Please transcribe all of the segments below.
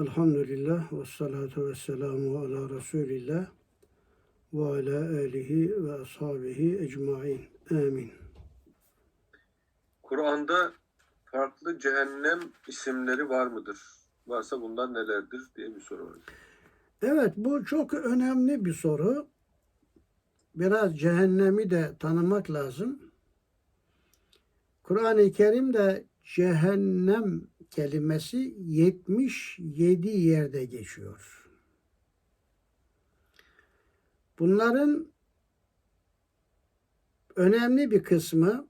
Elhamdülillah ve salatu ve selamu ala Resulillah ve ala alihi ve ashabihi ecmain. Amin. Kur'an'da farklı cehennem isimleri var mıdır? Varsa bunlar nelerdir diye bir soru var. Evet bu çok önemli bir soru. Biraz cehennemi de tanımak lazım. Kur'an-ı Kerim'de cehennem kelimesi 77 yerde geçiyor. Bunların önemli bir kısmı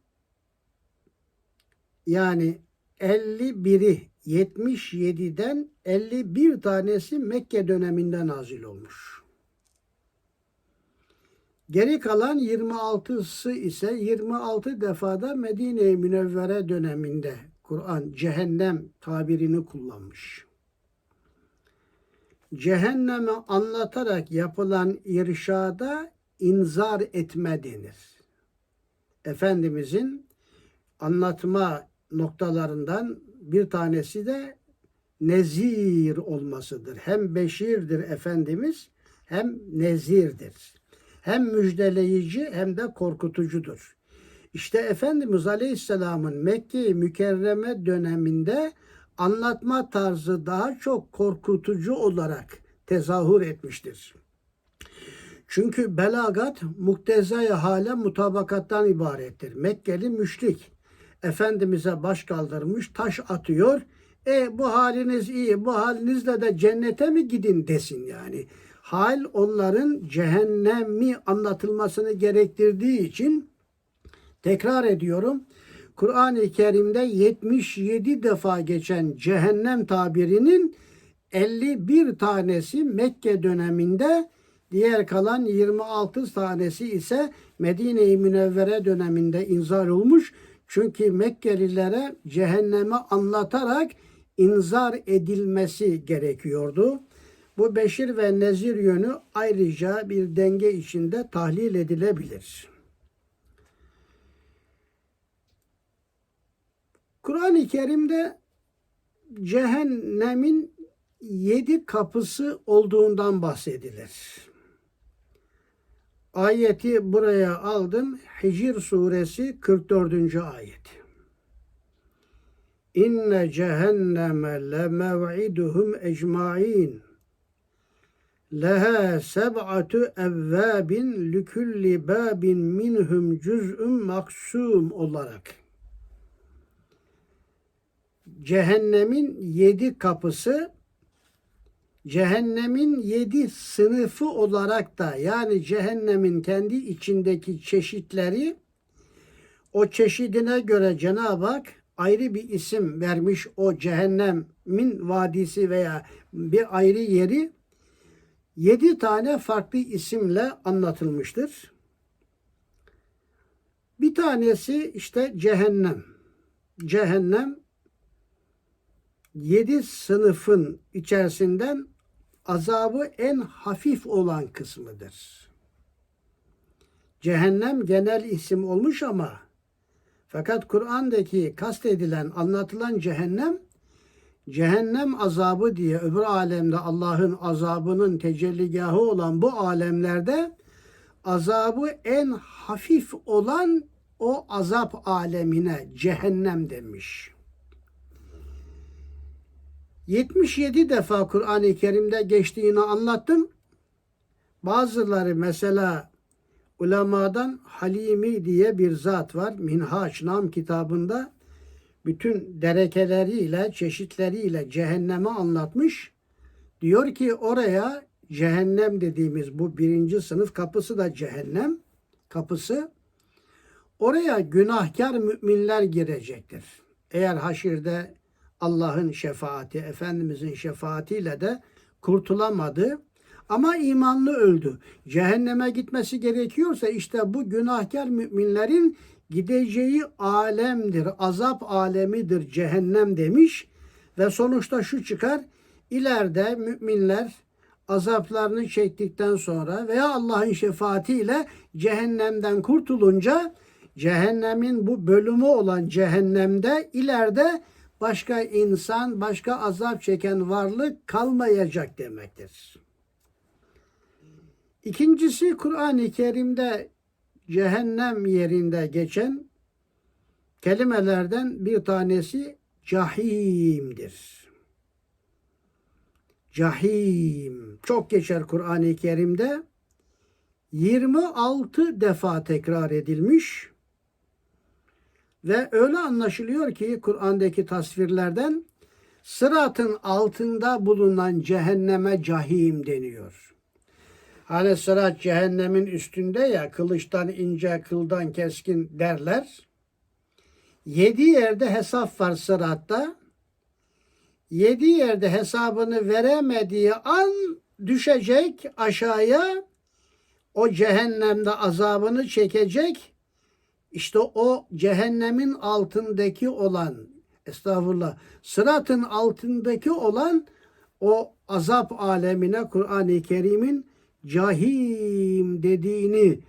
yani 51'i 77'den 51 tanesi Mekke döneminde nazil olmuş. Geri kalan 26'sı ise 26 defada Medine-i Münevvere döneminde Kur'an cehennem tabirini kullanmış. Cehennemi anlatarak yapılan irşada inzar etme denir. Efendimizin anlatma noktalarından bir tanesi de nezir olmasıdır. Hem beşirdir Efendimiz hem nezirdir. Hem müjdeleyici hem de korkutucudur. İşte Efendimiz Aleyhisselam'ın Mekke-i Mükerreme döneminde anlatma tarzı daha çok korkutucu olarak tezahür etmiştir. Çünkü belagat muktezaya hale mutabakattan ibarettir. Mekkeli müşrik Efendimiz'e baş kaldırmış, taş atıyor. E bu haliniz iyi, bu halinizle de cennete mi gidin desin yani. Hal onların cehennemi anlatılmasını gerektirdiği için tekrar ediyorum. Kur'an-ı Kerim'de 77 defa geçen cehennem tabirinin 51 tanesi Mekke döneminde, diğer kalan 26 tanesi ise Medine-i Münevvere döneminde inzar olmuş. Çünkü Mekkelilere cehennemi anlatarak inzar edilmesi gerekiyordu. Bu beşir ve nezir yönü ayrıca bir denge içinde tahlil edilebilir. Kur'an-ı Kerim'de cehennemin yedi kapısı olduğundan bahsedilir. Ayeti buraya aldım. Hicr suresi 44. ayet. İnne cehenneme le mev'iduhum ecmain. Leha seb'atu evvabin likulli babin minhum cüz'ün maksum olarak. Cehennemin yedi kapısı cehennemin yedi sınıfı olarak da yani cehennemin kendi içindeki çeşitleri o çeşidine göre Cenab-ı Hak ayrı bir isim vermiş o cehennemin vadisi veya bir ayrı yeri yedi tane farklı isimle anlatılmıştır. Bir tanesi işte cehennem. Cehennem yedi sınıfın içerisinden azabı en hafif olan kısmıdır. Cehennem genel isim olmuş ama fakat Kur'an'daki kastedilen, anlatılan cehennem cehennem azabı diye öbür alemde Allah'ın azabının tecelligahı olan bu alemlerde azabı en hafif olan o azap alemine cehennem demiş. 77 defa Kur'an-ı Kerim'de geçtiğini anlattım. Bazıları mesela ulemadan Halimi diye bir zat var. Minhaç Nam kitabında bütün derekeleriyle, çeşitleriyle cehennemi anlatmış. Diyor ki oraya cehennem dediğimiz bu birinci sınıf kapısı da cehennem kapısı. Oraya günahkar müminler girecektir. Eğer haşirde Allah'ın şefaati, Efendimizin şefaatiyle de kurtulamadı. Ama imanlı öldü. Cehenneme gitmesi gerekiyorsa işte bu günahkar müminlerin gideceği alemdir, azap alemidir cehennem demiş. Ve sonuçta şu çıkar, ileride müminler azaplarını çektikten sonra veya Allah'ın şefaatiyle cehennemden kurtulunca cehennemin bu bölümü olan cehennemde ileride başka insan, başka azap çeken varlık kalmayacak demektir. İkincisi Kur'an-ı Kerim'de cehennem yerinde geçen kelimelerden bir tanesi cahimdir. Cahim çok geçer Kur'an-ı Kerim'de. 26 defa tekrar edilmiş ve öyle anlaşılıyor ki Kur'an'daki tasvirlerden sıratın altında bulunan cehenneme cahim deniyor. Hani sırat cehennemin üstünde ya kılıçtan ince kıldan keskin derler. Yedi yerde hesap var sıratta. Yedi yerde hesabını veremediği an düşecek aşağıya o cehennemde azabını çekecek. İşte o cehennemin altındaki olan estağfurullah sıratın altındaki olan o azap alemine Kur'an-ı Kerim'in cahim dediğini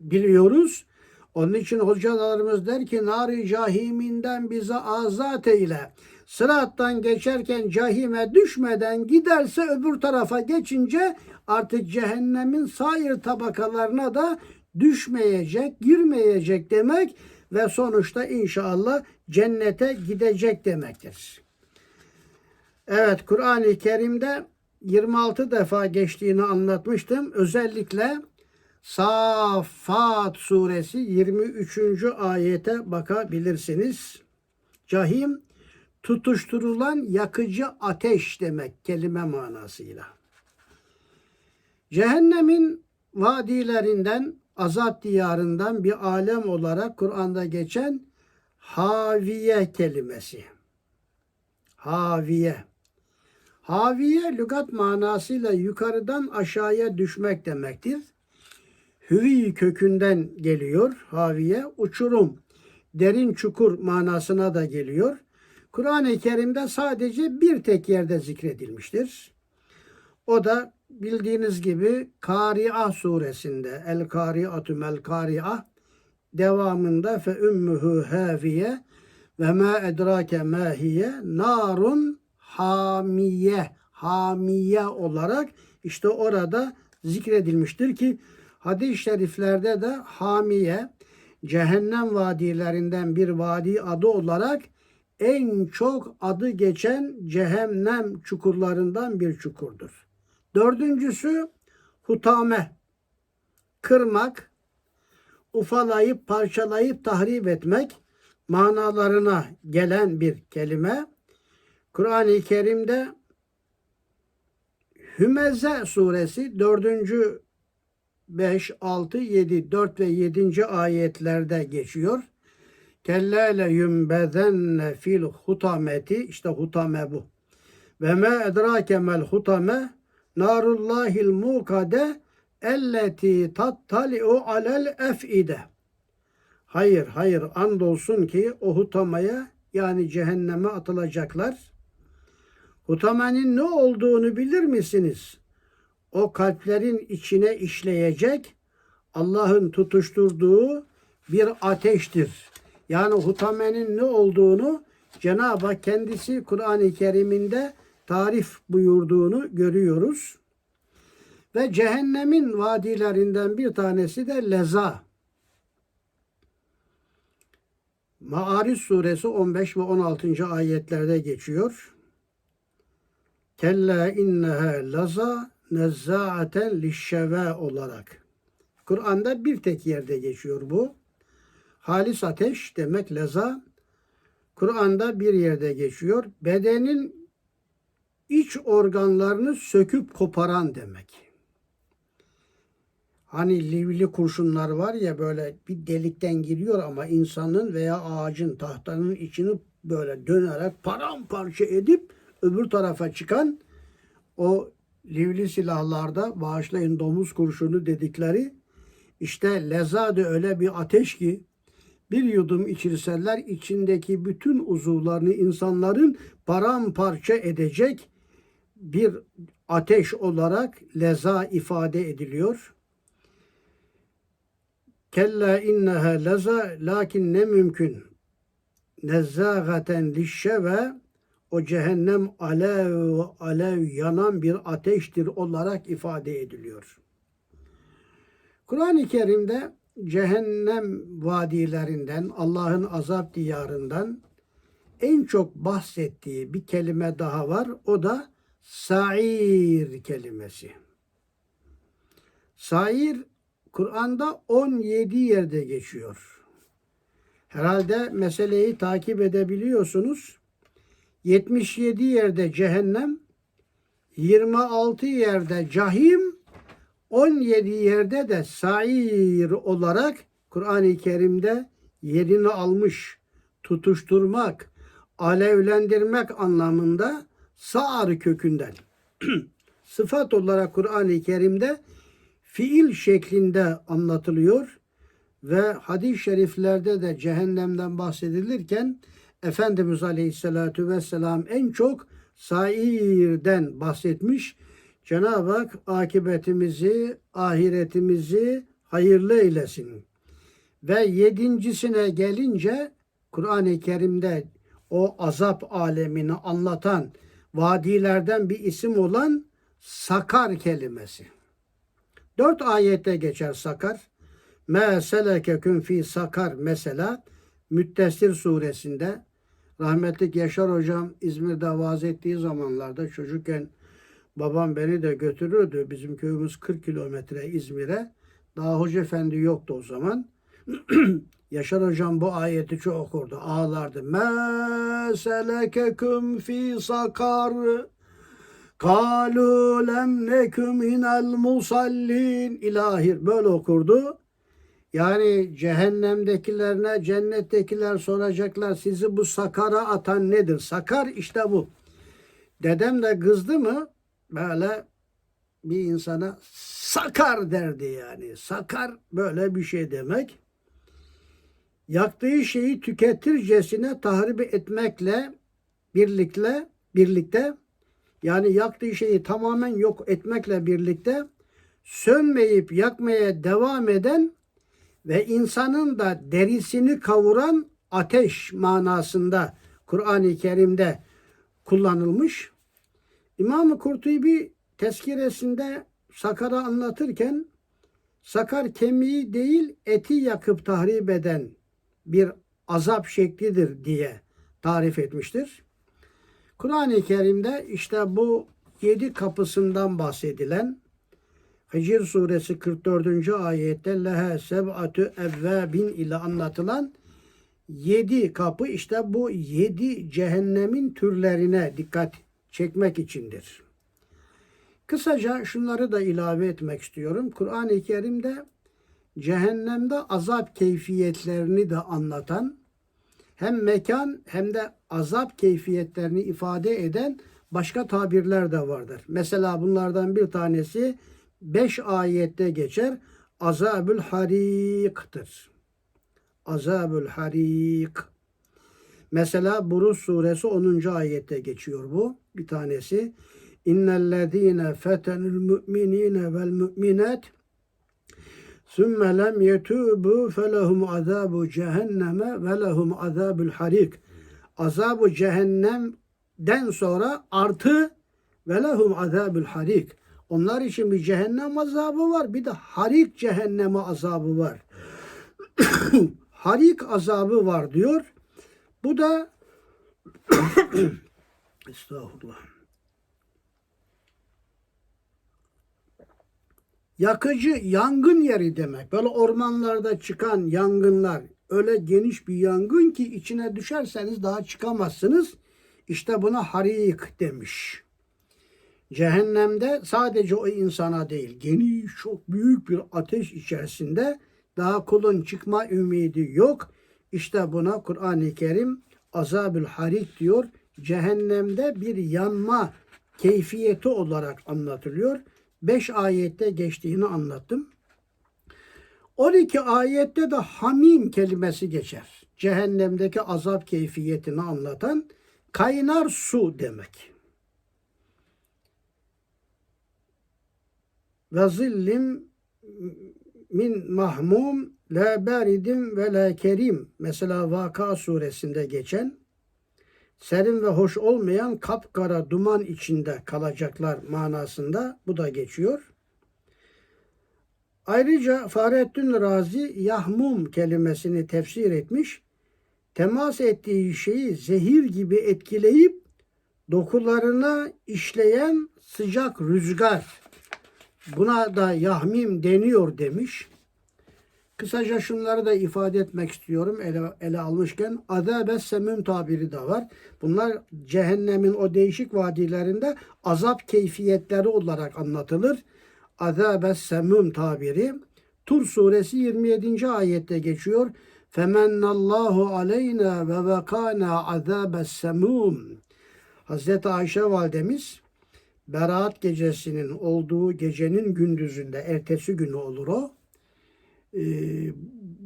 biliyoruz. Onun için hocalarımız der ki nari cahiminden bize azat eyle. Sırattan geçerken cahime düşmeden giderse öbür tarafa geçince artık cehennemin sair tabakalarına da düşmeyecek, girmeyecek demek ve sonuçta inşallah cennete gidecek demektir. Evet Kur'an-ı Kerim'de 26 defa geçtiğini anlatmıştım. Özellikle Safat suresi 23. ayete bakabilirsiniz. Cahim tutuşturulan yakıcı ateş demek kelime manasıyla. Cehennemin vadilerinden, azap diyarından bir alem olarak Kur'an'da geçen haviye kelimesi. Haviye. Haviye lügat manasıyla yukarıdan aşağıya düşmek demektir. Hüvi kökünden geliyor haviye. Uçurum, derin çukur manasına da geliyor. Kur'an-ı Kerim'de sadece bir tek yerde zikredilmiştir. O da bildiğiniz gibi Kari'a suresinde El Kari'atu Mel Kari'a devamında fe ümmühü haviye ve ma edrake ma hiye narun hamiye hamiye olarak işte orada zikredilmiştir ki hadis-i şeriflerde de hamiye cehennem vadilerinden bir vadi adı olarak en çok adı geçen cehennem çukurlarından bir çukurdur. Dördüncüsü hutame, kırmak, ufalayıp, parçalayıp, tahrip etmek manalarına gelen bir kelime. Kur'an-ı Kerim'de Hümeze suresi 4. 5, 6, 7, 4 ve 7. ayetlerde geçiyor. Kellele yumbezenne fil hutameti işte hutame bu. Ve me edrake mel hutame narullahil mukade elleti tattali'u alel ef'ide. Hayır, hayır, andolsun ki o hutamaya yani cehenneme atılacaklar. Hutamenin ne olduğunu bilir misiniz? O kalplerin içine işleyecek Allah'ın tutuşturduğu bir ateştir. Yani hutamenin ne olduğunu Cenab-ı Hak kendisi Kur'an-ı Kerim'inde tarif buyurduğunu görüyoruz. Ve cehennemin vadilerinden bir tanesi de leza. Maariz suresi 15 ve 16. ayetlerde geçiyor. Kella inneha laza nezzaaten lişşeve olarak. Kur'an'da bir tek yerde geçiyor bu. Halis ateş demek leza. Kur'an'da bir yerde geçiyor. Bedenin iç organlarını söküp koparan demek. Hani livli kurşunlar var ya böyle bir delikten giriyor ama insanın veya ağacın tahtanın içini böyle dönerek paramparça edip öbür tarafa çıkan o livli silahlarda bağışlayın domuz kurşunu dedikleri işte leza da öyle bir ateş ki bir yudum içirseler içindeki bütün uzuvlarını insanların paramparça edecek bir ateş olarak leza ifade ediliyor. Kella inneha leza lakin ne mümkün nezzâgaten lişşeve o cehennem alev alev yanan bir ateştir olarak ifade ediliyor. Kur'an-ı Kerim'de cehennem vadilerinden, Allah'ın azap diyarından en çok bahsettiği bir kelime daha var. O da sair kelimesi. Sair Kur'an'da 17 yerde geçiyor. Herhalde meseleyi takip edebiliyorsunuz. 77 yerde cehennem, 26 yerde cahim, 17 yerde de sair olarak Kur'an-ı Kerim'de yerini almış, tutuşturmak, alevlendirmek anlamında sa'ar kökünden. Sıfat olarak Kur'an-ı Kerim'de fiil şeklinde anlatılıyor ve hadis-i şeriflerde de cehennemden bahsedilirken Efendimiz Aleyhisselatü Vesselam en çok sairden bahsetmiş. Cenab-ı Hak akıbetimizi, ahiretimizi hayırlı eylesin. Ve yedincisine gelince Kur'an-ı Kerim'de o azap alemini anlatan vadilerden bir isim olan sakar kelimesi. Dört ayette geçer sakar. Me selekeküm fi sakar mesela Müttesir suresinde rahmetlik Yaşar hocam İzmir'de vaaz ettiği zamanlarda çocukken babam beni de götürürdü. Bizim köyümüz 40 kilometre İzmir'e. Daha hoca efendi yoktu o zaman. Yaşar hocam bu ayeti çok okurdu. Ağlardı. Me selekeküm fi sakar. Kalu lem neküm minel musallin. İlahir böyle okurdu. Yani cehennemdekilerine cennettekiler soracaklar sizi bu sakara atan nedir? Sakar işte bu. Dedem de kızdı mı böyle bir insana sakar derdi yani. Sakar böyle bir şey demek. Yaktığı şeyi tüketircesine tahrip etmekle birlikte birlikte yani yaktığı şeyi tamamen yok etmekle birlikte sönmeyip yakmaya devam eden ve insanın da derisini kavuran ateş manasında Kur'an-ı Kerim'de kullanılmış. İmam-ı Kurtubi tezkiresinde Sakar'ı anlatırken Sakar kemiği değil eti yakıp tahrip eden bir azap şeklidir diye tarif etmiştir. Kur'an-ı Kerim'de işte bu yedi kapısından bahsedilen Hicr suresi 44. ayette lehe seb'atü evvabin ile anlatılan yedi kapı işte bu yedi cehennemin türlerine dikkat çekmek içindir. Kısaca şunları da ilave etmek istiyorum. Kur'an-ı Kerim'de cehennemde azap keyfiyetlerini de anlatan hem mekan hem de azap keyfiyetlerini ifade eden başka tabirler de vardır. Mesela bunlardan bir tanesi 5 ayette geçer. Azabül harik'tır. Azabül harik. Mesela Buruz suresi 10. ayette geçiyor bu. Bir tanesi. İnnellezîne fetenül mü'minîne vel mü'minat sümme lem yetûbû felehum azâbu cehenneme ve lehum azâbül harik. Azabı cehennemden sonra artı ve lehum azâbül harik. Onlar için bir cehennem azabı var. Bir de harik cehenneme azabı var. harik azabı var diyor. Bu da Estağfurullah. Yakıcı yangın yeri demek. Böyle ormanlarda çıkan yangınlar öyle geniş bir yangın ki içine düşerseniz daha çıkamazsınız. İşte buna harik demiş. Cehennemde sadece o insana değil, geniş çok büyük bir ateş içerisinde daha kulun çıkma ümidi yok. İşte buna Kur'an-ı Kerim azabül harik diyor. Cehennemde bir yanma keyfiyeti olarak anlatılıyor. 5 ayette geçtiğini anlattım. 12 ayette de hamim kelimesi geçer. Cehennemdeki azap keyfiyetini anlatan kaynar su demek. ve zillim min mahmum La baridim ve la kerim mesela Vaka suresinde geçen serin ve hoş olmayan kapkara duman içinde kalacaklar manasında bu da geçiyor. Ayrıca Fahrettin Razi yahmum kelimesini tefsir etmiş. Temas ettiği şeyi zehir gibi etkileyip dokularına işleyen sıcak rüzgar. Buna da yahmim deniyor demiş. Kısaca şunları da ifade etmek istiyorum ele, ele almışken. Azabe semüm tabiri de var. Bunlar cehennemin o değişik vadilerinde azap keyfiyetleri olarak anlatılır. Azabe semüm tabiri. Tur suresi 27. ayette geçiyor. Femennallahu aleyna ve vekana azabe semum. Hazreti Ayşe validemiz Berat gecesinin olduğu gecenin gündüzünde ertesi günü olur o. Ee,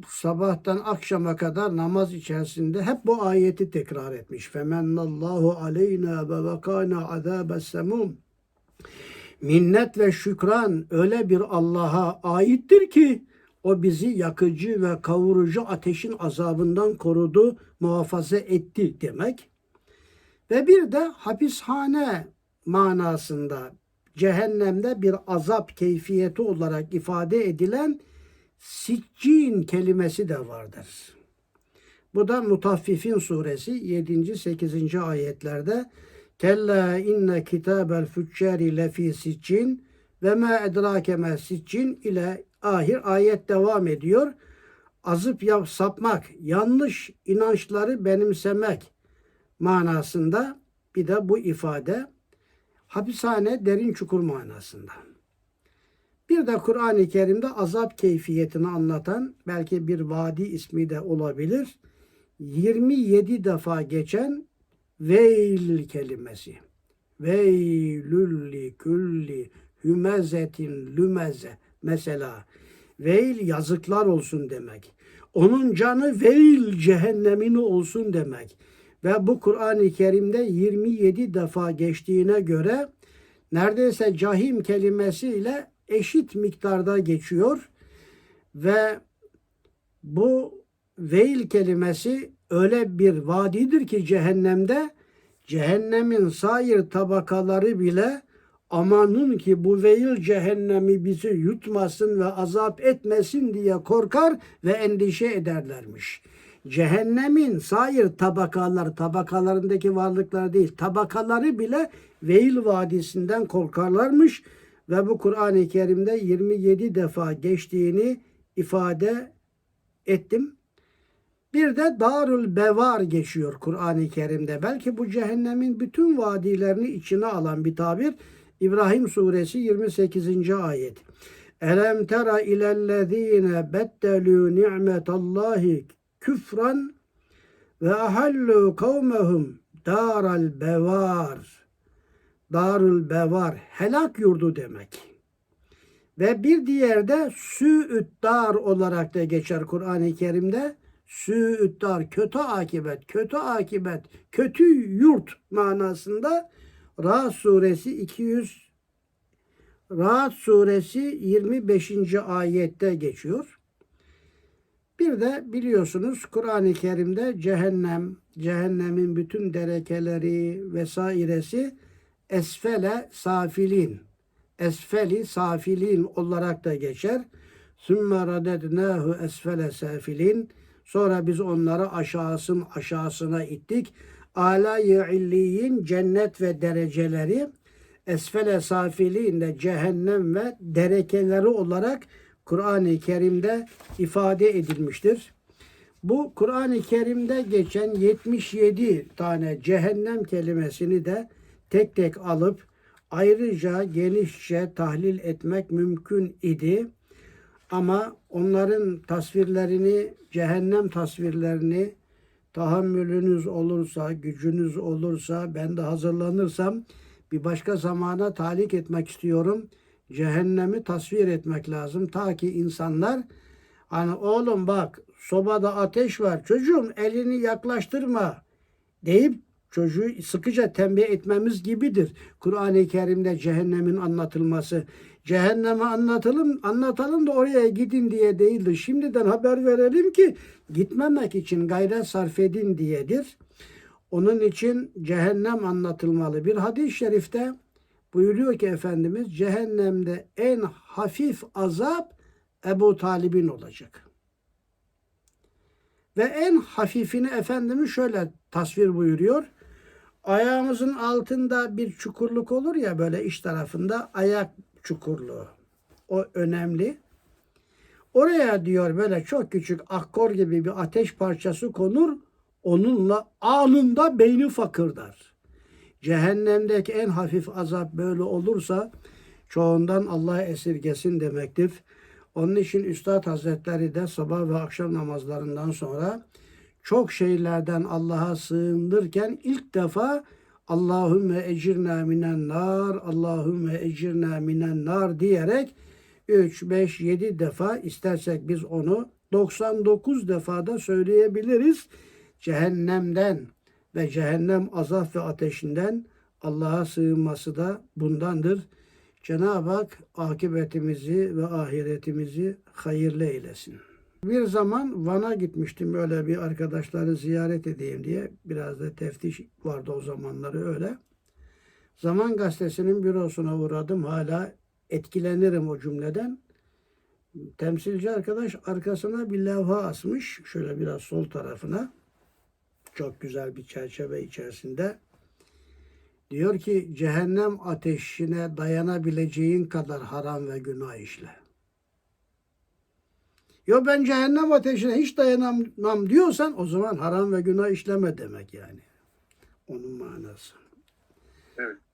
sabahtan akşama kadar namaz içerisinde hep bu ayeti tekrar etmiş. Femennallahu aleyna ve vekana azabes semum. Minnet ve şükran öyle bir Allah'a aittir ki o bizi yakıcı ve kavurucu ateşin azabından korudu, muhafaza etti demek. Ve bir de hapishane manasında cehennemde bir azap keyfiyeti olarak ifade edilen siccin kelimesi de vardır. Bu da Mutaffifin suresi 7. 8. ayetlerde Kella inne kitabel füccari lefi siccin ve ma edrake ma siccin ile ahir ayet devam ediyor. Azıp yap sapmak, yanlış inançları benimsemek manasında bir de bu ifade hapishane derin çukur manasında. Bir de Kur'an-ı Kerim'de azap keyfiyetini anlatan belki bir vadi ismi de olabilir. 27 defa geçen veil kelimesi. Veylül li külli hümezetin lümeze mesela. Veil yazıklar olsun demek. Onun canı veil cehennemini olsun demek. Ve bu Kur'an-ı Kerim'de 27 defa geçtiğine göre neredeyse cahim kelimesiyle eşit miktarda geçiyor. Ve bu veil kelimesi öyle bir vadidir ki cehennemde cehennemin sair tabakaları bile amanın ki bu veil cehennemi bizi yutmasın ve azap etmesin diye korkar ve endişe ederlermiş. Cehennemin sair tabakalar, tabakalarındaki varlıklar değil, tabakaları bile Veil Vadisi'nden korkarlarmış ve bu Kur'an-ı Kerim'de 27 defa geçtiğini ifade ettim. Bir de Darül Bevar geçiyor Kur'an-ı Kerim'de. Belki bu cehennemin bütün vadilerini içine alan bir tabir. İbrahim suresi 28. ayet. Elem tera ilellezine beddelü ni'metallahi küfran ve ahallu kavmehum daral bevar. Darül bevar helak yurdu demek. Ve bir diğer de sü'üt dar olarak da geçer Kur'an-ı Kerim'de. Sü'üt dar kötü akibet, kötü akibet, kötü yurt manasında Ra'd suresi 200 Ra'd suresi 25. ayette geçiyor. Bir de biliyorsunuz Kur'an-ı Kerim'de cehennem, cehennemin bütün derekeleri vesairesi esfele safilin, esfeli safilin olarak da geçer. Sümme radednahu esfele safilin. Sonra biz onları aşağısın aşağısına ittik. Ala-i illiyin cennet ve dereceleri esfele safilin de cehennem ve derekeleri olarak Kur'an-ı Kerim'de ifade edilmiştir. Bu Kur'an-ı Kerim'de geçen 77 tane cehennem kelimesini de tek tek alıp ayrıca genişçe tahlil etmek mümkün idi. Ama onların tasvirlerini, cehennem tasvirlerini tahammülünüz olursa, gücünüz olursa, ben de hazırlanırsam bir başka zamana talik etmek istiyorum. Cehennemi tasvir etmek lazım. Ta ki insanlar hani oğlum bak sobada ateş var çocuğum elini yaklaştırma deyip çocuğu sıkıca tembih etmemiz gibidir. Kur'an-ı Kerim'de cehennemin anlatılması. Cehennemi anlatalım, anlatalım da oraya gidin diye değildir. Şimdiden haber verelim ki gitmemek için gayret sarf edin diyedir. Onun için cehennem anlatılmalı. Bir hadis-i şerifte buyuruyor ki Efendimiz cehennemde en hafif azap Ebu Talib'in olacak. Ve en hafifini Efendimiz şöyle tasvir buyuruyor. Ayağımızın altında bir çukurluk olur ya böyle iç tarafında ayak çukurluğu. O önemli. Oraya diyor böyle çok küçük akkor gibi bir ateş parçası konur. Onunla anında beyni fakırdar. Cehennemdeki en hafif azap böyle olursa çoğundan Allah esirgesin demektir. Onun için Üstad Hazretleri de sabah ve akşam namazlarından sonra çok şeylerden Allah'a sığınırken ilk defa Allahümme ecirna minen nar, Allahümme ecirna minen nar diyerek 3, 5, 7 defa istersek biz onu 99 defada söyleyebiliriz. Cehennemden ve cehennem azap ve ateşinden Allah'a sığınması da bundandır. Cenab-ı Hak akıbetimizi ve ahiretimizi hayırlı eylesin. Bir zaman Van'a gitmiştim öyle bir arkadaşları ziyaret edeyim diye. Biraz da teftiş vardı o zamanları öyle. Zaman Gazetesi'nin bürosuna uğradım. Hala etkilenirim o cümleden. Temsilci arkadaş arkasına bir levha asmış. Şöyle biraz sol tarafına. Çok güzel bir çerçeve içerisinde. Diyor ki cehennem ateşine dayanabileceğin kadar haram ve günah işle. Yo ben cehennem ateşine hiç dayanamam diyorsan o zaman haram ve günah işleme demek yani. Onun manası. Evet.